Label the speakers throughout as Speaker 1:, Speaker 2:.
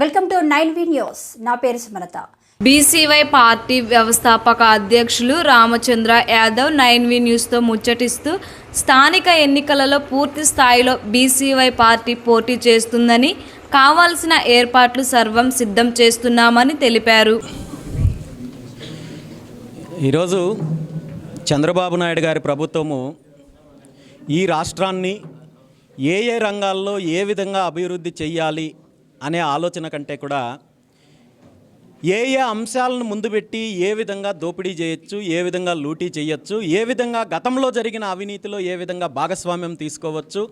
Speaker 1: Welcome to nine V news. నా పేరు Sumalatha.
Speaker 2: B C Y party వ్యవస్థాపక అధ్యక్షులు రామచంద్ర యాదవ్ నైన్ వి న్యూస్తో ముచ్చటిస్తూ స్థానిక ఎన్నికలలో పూర్తి స్థాయిలో బీసీవై పార్టీ పోటీ చేస్తుందని కావాల్సిన ఏర్పాట్లు సర్వం సిద్ధం చేస్తున్నామని తెలిపారు.
Speaker 3: ఈరోజు చంద్రబాబు నాయుడు గారి ప్రభుత్వము ఈ రాష్ట్రాన్ని ఏ ఏ రంగాల్లో ఏ విధంగా అభివృద్ధి చెయ్యాలి అనే ఆలోచన కంటే కూడా ఏ ఏ అంశాలను ముందు పెట్టి ఏ విధంగా దోపిడీ చేయొచ్చు ఏ విధంగా లూటీ చేయొచ్చు ఏ విధంగా గతంలో జరిగిన అవినీతిలో ఏ విధంగా భాగస్వామ్యం తీసుకోవచ్చు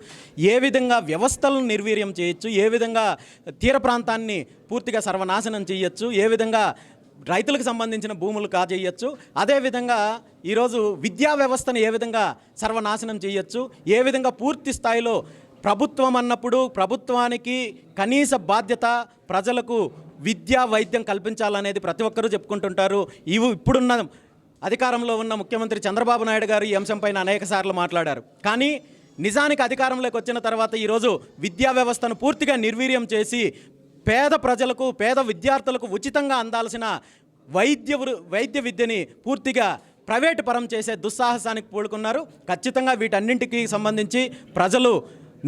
Speaker 3: ఏ విధంగా వ్యవస్థలను నిర్వీర్యం చేయొచ్చు ఏ విధంగా తీర ప్రాంతాన్ని పూర్తిగా సర్వనాశనం చేయొచ్చు ఏ విధంగా రైతులకు సంబంధించిన భూములు కాజేయచ్చు అదేవిధంగా ఈరోజు విద్యా వ్యవస్థను ఏ విధంగా సర్వనాశనం చేయొచ్చు ఏ విధంగా పూర్తి స్థాయిలో ప్రభుత్వం అన్నప్పుడు ప్రభుత్వానికి కనీస బాధ్యత ప్రజలకు విద్యా వైద్యం కల్పించాలనేది ప్రతి ఒక్కరూ చెప్పుకుంటుంటారు. ఇవి ఇప్పుడున్న అధికారంలో ఉన్న ముఖ్యమంత్రి చంద్రబాబు నాయుడు గారు ఈ అంశంపైన అనేక సార్లు మాట్లాడారు. కానీ నిజానికి అధికారంలోకి వచ్చిన తర్వాత ఈరోజు విద్యా వ్యవస్థను పూర్తిగా నిర్వీర్యం చేసి పేద ప్రజలకు పేద విద్యార్థులకు ఉచితంగా అందాల్సిన వైద్య వైద్య విద్యని పూర్తిగా ప్రైవేటు పరం చేసే దుస్సాహసానికి పూడుకున్నారు. ఖచ్చితంగా వీటన్నింటికి సంబంధించి ప్రజలు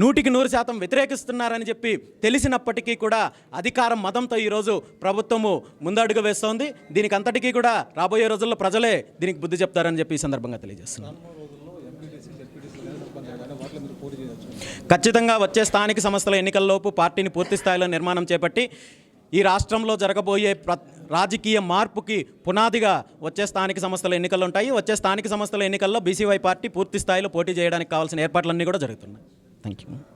Speaker 3: నూటికి నూరు శాతం వ్యతిరేకిస్తున్నారని చెప్పి తెలిసినప్పటికీ కూడా అధికారం మతంతో ఈరోజు ప్రభుత్వము ముందడుగు వేస్తోంది. దీనికి అంతటికీ కూడా రాబోయే రోజుల్లో ప్రజలే దీనికి బుద్ధి చెప్తారని చెప్పి ఈ సందర్భంగా తెలియజేస్తున్నాను. ఖచ్చితంగా వచ్చే స్థానిక సంస్థల ఎన్నికల్లోపు పార్టీని పూర్తి స్థాయిలో నిర్మాణం చేపట్టి ఈ రాష్ట్రంలో జరగబోయే ప్ర రాజకీయ మార్పుకి పునాదిగా వచ్చే స్థానిక సంస్థల ఎన్నికలు ఉంటాయి. వచ్చే స్థానిక సంస్థల ఎన్నికల్లో బీసీవై పార్టీ పూర్తి స్థాయిలో పోటీ చేయడానికి కావాల్సిన ఏర్పాట్లన్నీ కూడా జరుగుతున్నాయి. Thank you.